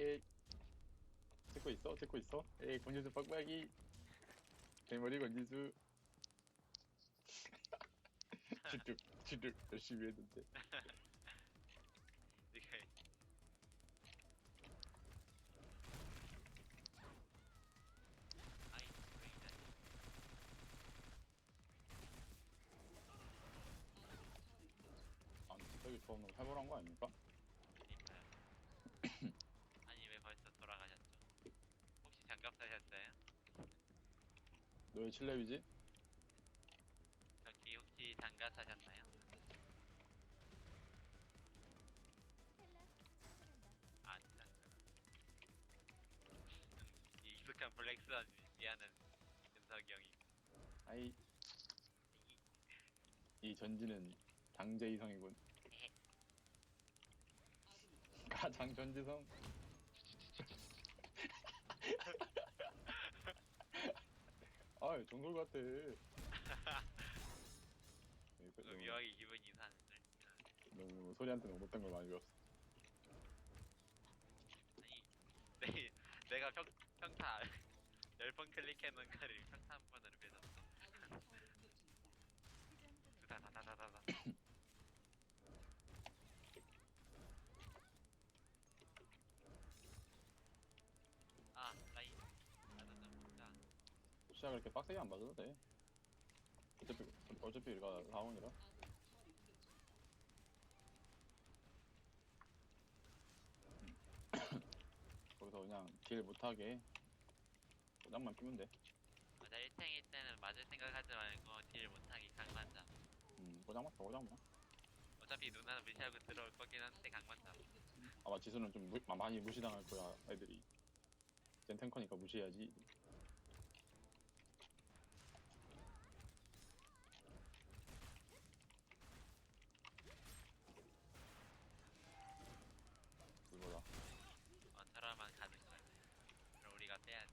에이. 듣고 있어? 듣고 있어? 에이, 권지수 빡빡이. 대머리 권지수. 집중, 집중. 열심히 했는데. 네가 아이 브레이크 아, 갑자기 저는 살벌한 거 아닙니까? 그러니까요 아니 왜 벌써 돌아가셨죠 혹시 장갑 사셨어요? 너의 칠렙이지? 저기 혹시 장갑 사셨나요? 아 진짜 이 익숙한 블랙스완 유지하는 윤석이 형이 아이. 이 전지는 장제 이성이군. 가장 전지성. 아, 정글 같아. 너무, 묘하게 기분이 이상한데 너무 소리한테는 못한 걸 많이 배웠어. 아니 내, 내가 평, 평타 10번 클릭해놓은 거를 평타 한 번으로 뺏었어 다다다다다다 아 라인 나도 좀 먹자 시작을 이렇게 빡세게 안 봐도 돼. 어차피, 어차피 우리가 사원이라. 거기서 그냥 딜 못하게 고장만 끼면 돼. 맞아 1탱일 때는 맞을 생각하지 말고 딜 못하게 강만 잡 음, 고장만 더 고장만. 어차피 누나는 무시하고 들어올 거긴 한데 강만 잡 아마 지수는 좀 무, 많이 무시당할 거야, 애들이. 젠 탱커니까 무시해야지. 이거다. 어, 저라만 가는 거야. 그럼 우리가 빼야지.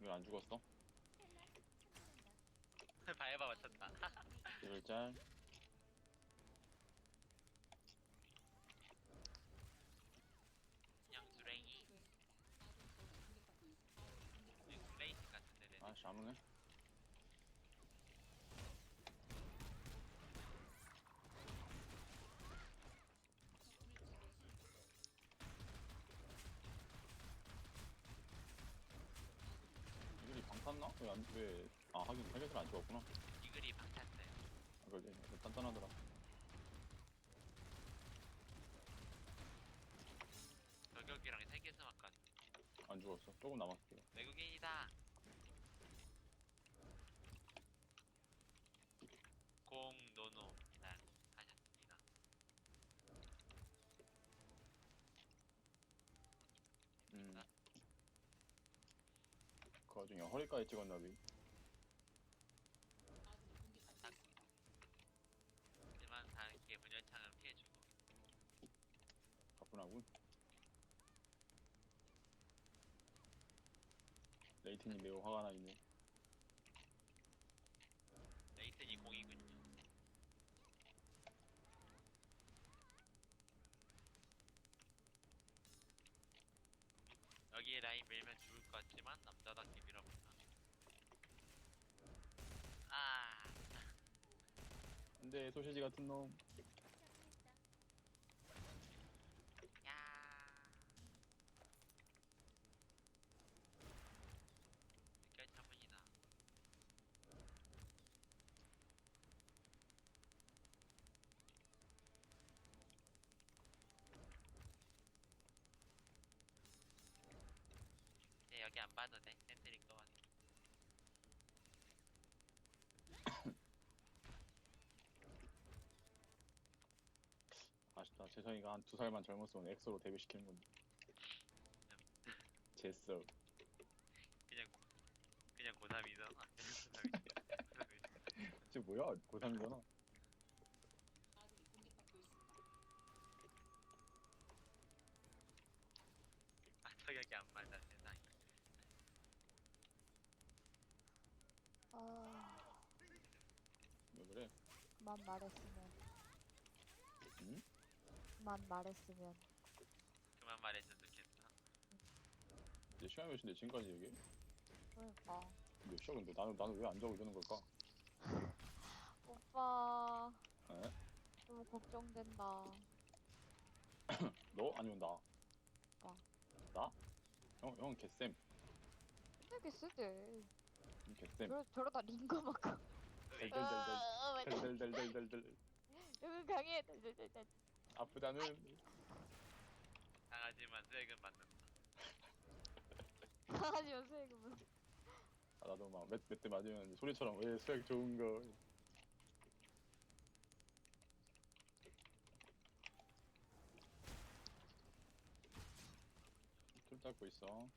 이건 안 죽었어? 바이바 맞췄다. 이럴 짤. 그냥 주랭이. 레이스 같은데, 레 아, 샤무네. 이들이 방 탔나? 왜, 안, 왜, 아, 하긴, 타겟을 안 죽었구나. 이글이 방탔어요. 아, 그러지. 단단하더라. 저격이랑 세 개서 맞건 안 죽었어. 조금 남았어. 외국인이다. 공노노 난 하셨습니다. 음. 그 와중에 허리까지 찍었나비. 하지만 다르게 분열창을 피해주고 가뿐하군. 레이튼이 매우 화가 나 있네. 레이튼이 공이군요. 여기 라인 밀면 죽을 것 같지만 남자답게 밀어볼까. 아, 안돼, 소시지 같은 놈. 재성이가 한 두 살만 젊었으면 엑소로 데뷔시키는 건데. 재성. 그냥 그냥 고3이잖아. 고삼이지. 지금 뭐야? 고3이잖아. 성격이 안 맞았네 나. 아, 왜 그래? 그만 말했으면. 응? 만 말했으면. 그만 말했으면 좋겠어. 이제 시간이 몇인데 지금까지 얘기? 그러니까. 몇 시야 근데 나는 나는 왜 안 자고 이러는 걸까? 오빠. 에? 너무 걱정된다. 너 아니면 나? 나. 나? 형, 형 개쌤. 쓰대. 형 개쌤. 저러, 저러다 링거 막. 델델델델. 아, 델델델델델델. 여기 강해. 델델델델. 아프다는. 강하지만 수액은 받는다. 강아지 연수해금은. 아, 나도 막몇몇대 맞으면 소리처럼 왜 수액 좋은 거. 툴 닦고 있어.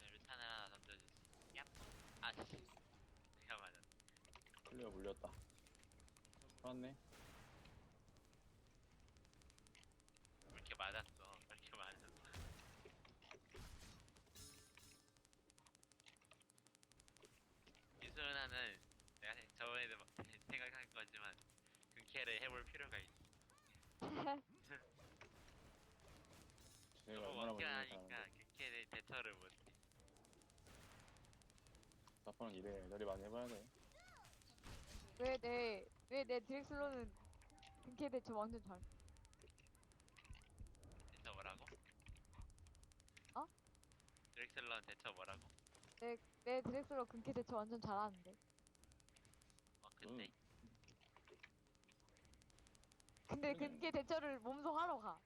네, 루탄을 하나 던져주지. 얍. 아씨. 내가 맞았네. 클리어 물렸다. 살았네. 왜 이렇게 맞았어? 왜 이렇게 맞았어? 이소연아는 내가 생- 저번에도 막 생각한 거지만 근캐를 해볼 필요가 있어. 제가 너무 얼마나 원캐하니까 많이 근캐를 대처를 못해. 답변은 이래. 자리 많이 해봐야 돼. 왜 내, 왜 내 드렉슬러는 근캐 대처 완전 잘. 대처 뭐라고? 어? 드렉슬런 대처 뭐라고? 내, 내 드렉슬러 근캐 대처 완전 잘하는데. 어 근데 근데 그러네. 근캐 대처를 몸소 하러 가.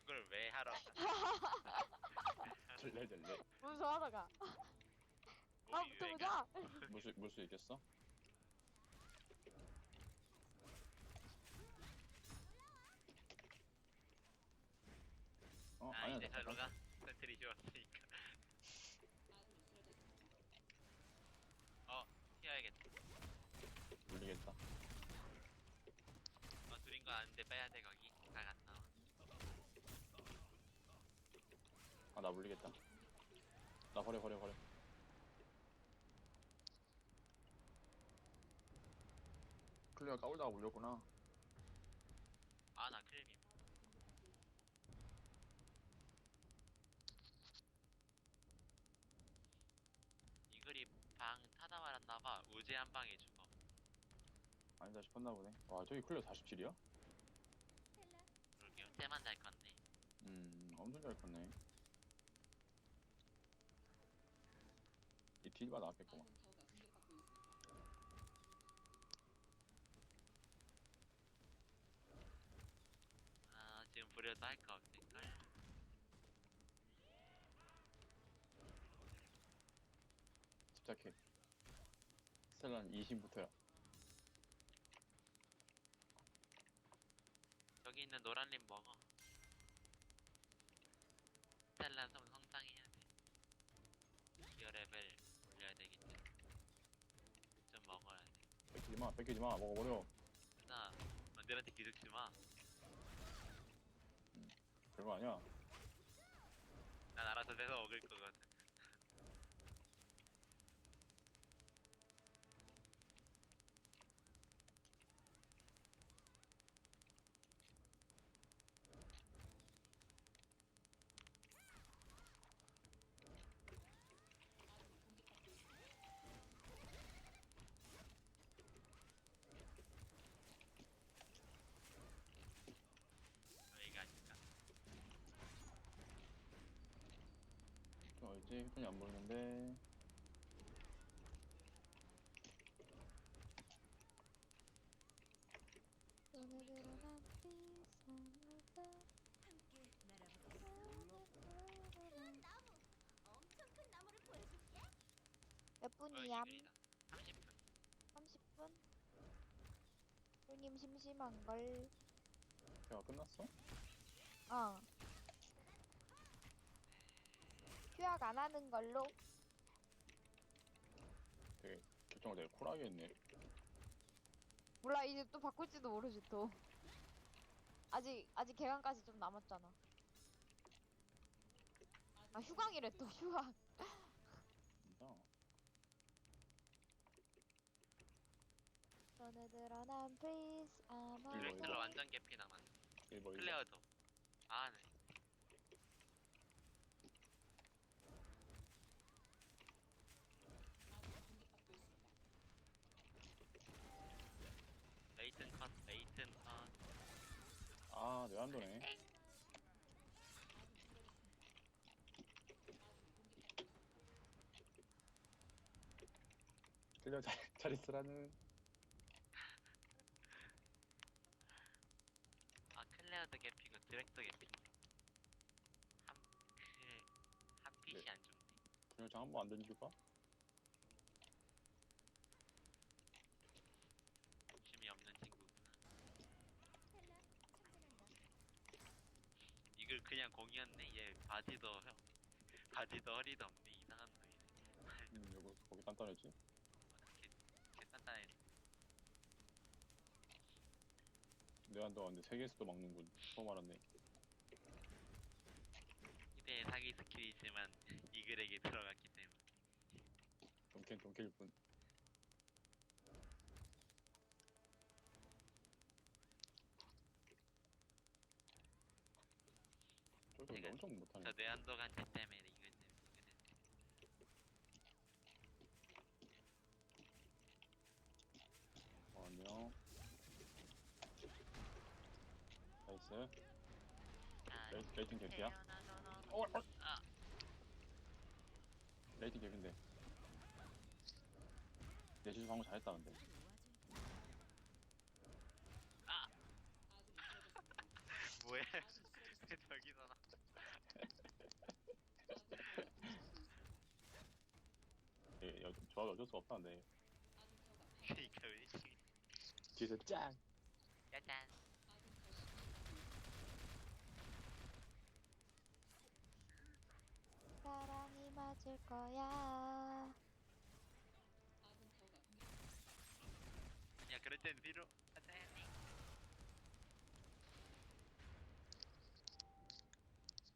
그걸 왜 하러? 가? 절레절레. 몸소 하러 가. 아, 왜 붙어보자. 물수 물수 있겠어? 어 아 아니야. 이제 나 절로 가. 센트리 지웠으니까. 어 튀어야겠다. 물리겠다. 어 둘인 거 아는데 빼야 돼 거기. 나와. 아나 물리겠다. 나 버려 버려 버려. 클리어 까불다가 물렸구나 클립임. 이글이 방 타다 말았나봐. 우제 한 방에 죽어. 아니다 싶었나 보네. 와 저기 클리어 47이야? 그러게요. 때만 날 건데. 음 엄청 잘 컸네. 이 딜바 나왔겠구만. 아 지금 부려도 할 거 없을걸? 집착해. 스텔란 20부터야. 여기 립 먹어. 성 성장해야 돼. 기어 레벨 올려야 되기 때문에 좀 먹어야 돼. 뺏기지 마, 뺏기지 마, 먹어버려. 나 언제한테 기죽지 마. 별거 아니야. 난 알아서 내서 먹을 거거든. 여기가 아닐까. 좀 어딨지? 휴ton이 안 보이는데. 몇 어, 분이야? 이글이다. 30분. 30분? 형님 심심한걸? 대화 끝났어? 어. 휴학 안 하는 걸로. 되게 결정을 되게 쿨하게 했네. 몰라 이제 또 바꿀지도 모르지 또. 아직 아직 개강까지 좀 남았잖아. 아 휴강이래 또 휴학. 진짜. 너네들아 난 please 아마. 렉슬러 완전 개피 남았네. 클레어도. 아, 네. 아 내한도네 클리어 잘, 잘 있으라는 아, 클레어도 개피고 드렉도 개피. 한, 그, 한 핏이 네. 안 좋네. 분열장 한번 안 던질까? 욕심이 없는 친구구나. 이걸 그냥 공이었네. 얘 바지도 형, 바지도 허리도 없네. 이상한 놈이네. 음 이거 거기 단단했지 개, 개 단단해. 내한도 근데 세계에서도 막는군 처음 알았네 이대 사기 스킬이 있지만 이글에게 들어갔기 때문에. 동캔 동캔일 뿐 저기 제가- 엄청 못하네 저 내한도 간제 때문에 이글 때문에 이글 때문에. 어, 안녕 나이스 자, 레이, 레이팅? 태어나서 어, 어. 아, 레이팅 개피인데 내주수 방금 잘했다 근데 아. 뭐야? 저기서 나. 예, 여, 조합이 어쩔 수 없다는데 그러니까 왜 이렇게 뒤에서 짱 짜잔. 맞을 거야 야 그럴 땐 뒤로 짜잔.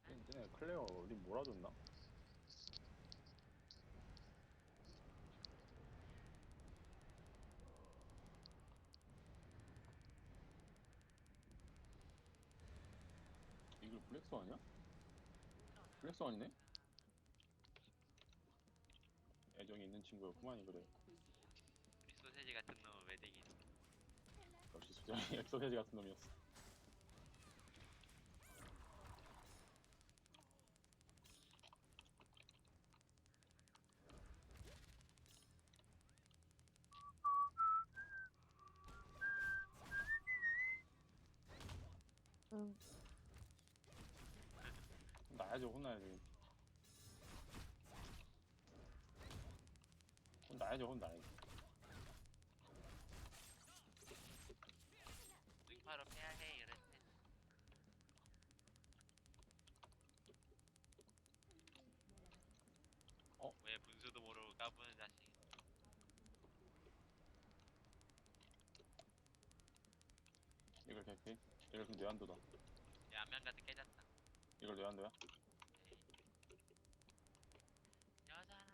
쟤네 클레어 어디 몰아줬나? 이걸 블랙스 아니야? 블랙스 아니네? 애정이 있는 친구였구만 이거래. 우리 소세지 같은 놈은 왜 되긴? 역시 소장이 엑소세지 같은 놈이었어. 응. 나야죠 혼나야지 혼나야죠 혼나야지 윙파로 빼야 해 이럴 때. 어? 왜 분수도 모르고 까부는 자식? 이걸 개피 이걸 그럼 내한도다 야 안면 같은 깨졌다. 이걸 내한도야? 여자라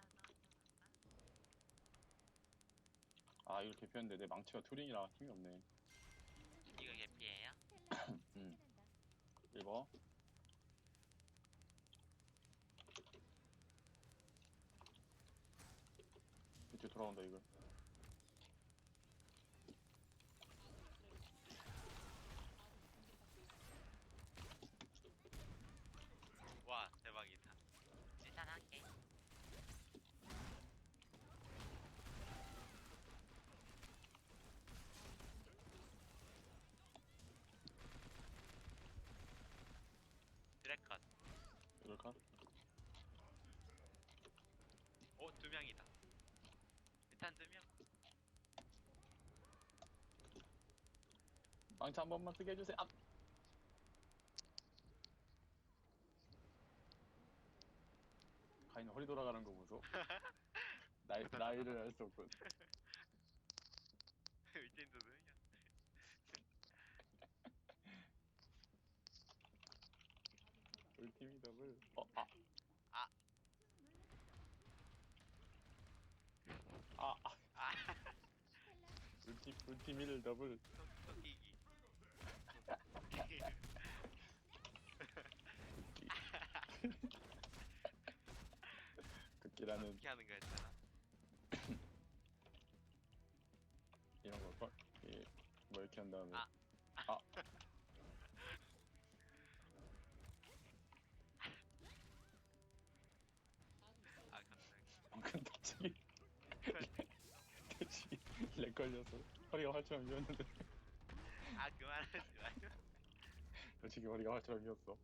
아 이걸 개피했는데 내 망치가 투링이라 힘이 없네 이거 개피예요? 음. 1번 이쪽 돌아온다 이걸 와 대박이다. 일단 한 개. 이걸 가? 오, 두 명이다. 일단 두 명. 망치 한 번만 쓰게 해주세요 아! 가인 허리 돌아가는 거 보소 나이, 나이를 알 수 없군 의진도 두 명. 우리 팀이 더블 어? 아! 아. 아! 아! 아, 울티 울티 미를 더블 토끼기. 극기라는 어떻게 하는 거였잖아. 이런 걸걸? 이, 뭐 이렇게 한 다음에 아. 아. 걸려서 허리가 활처럼 이었는데 아 그만하지 마요. 터치기 허리가 활처럼 이었어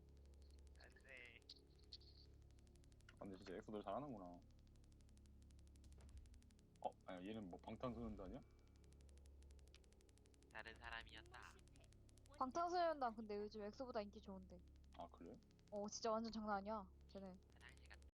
안돼. 아, 근데 진짜 엑소들 잘하는구나 어? 아니 얘는 뭐 방탄소년단이야? 다른 사람이었다. 방탄소년단 근데 요즘 엑소보다 인기 좋은데. 아 그래? 어 진짜 완전 장난 아니야. 쟤네.